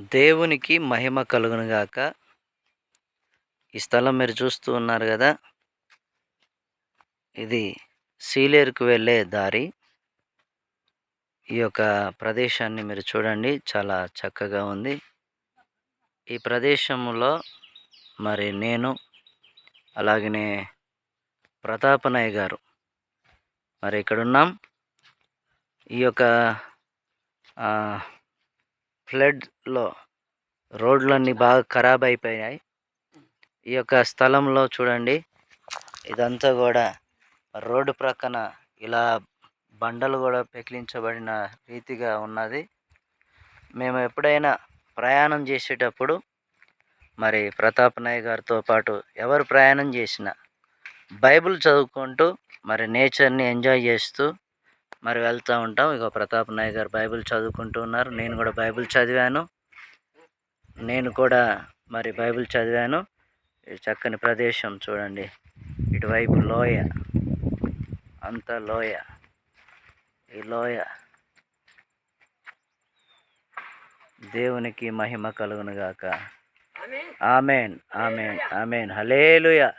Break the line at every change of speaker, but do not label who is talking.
దేవునికి మహిమ కలుగునుగాక ఈ స్థలం మీరు చూస్తూ ఉన్నారు కదా. ఇది సీలేరుకు వెళ్ళే దారి. ఈ యొక్క ప్రదేశాన్ని మీరు చూడండి చాలా చక్కగా ఉంది. ఈ ప్రదేశంలో మరి నేను అలాగనే ప్రతాపనయ్య గారు మరి ఇక్కడున్నాం. ఈ యొక్క ఫ్లడ్లో రోడ్లన్నీ బాగా ఖరాబ్ అయిపోయాయి ఈ యొక్క స్థలంలో చూడండి ఇదంతా కూడా రోడ్డు ప్రక్కన ఇలా బండలు కూడా పెకిలించబడిన రీతిగా ఉన్నది. మేము ఎప్పుడైనా ప్రయాణం చేసేటప్పుడు మరి ప్రతాప్ నాయ్ గారితో పాటు ఎవరు ప్రయాణం చేసినా బైబిల్ చదువుకుంటూ మరి నేచర్ని ఎంజాయ్ చేస్తూ మరి వెళ్తూ ఉంటాం. ఇక ప్రతాప్ నాయ్ గారు బైబిల్ చదువుకుంటూ ఉన్నారు. నేను కూడా బైబిల్ చదివాను. నేను కూడా మరి బైబిల్ చదివాను. ఈ చక్కని ప్రదేశం చూడండి. ఇటువైపు లోయ. అంత లోయ. ఈ లోయ. దేవునికి మహిమ కలుగునుగాక. Amen amen amen. హలేలుయా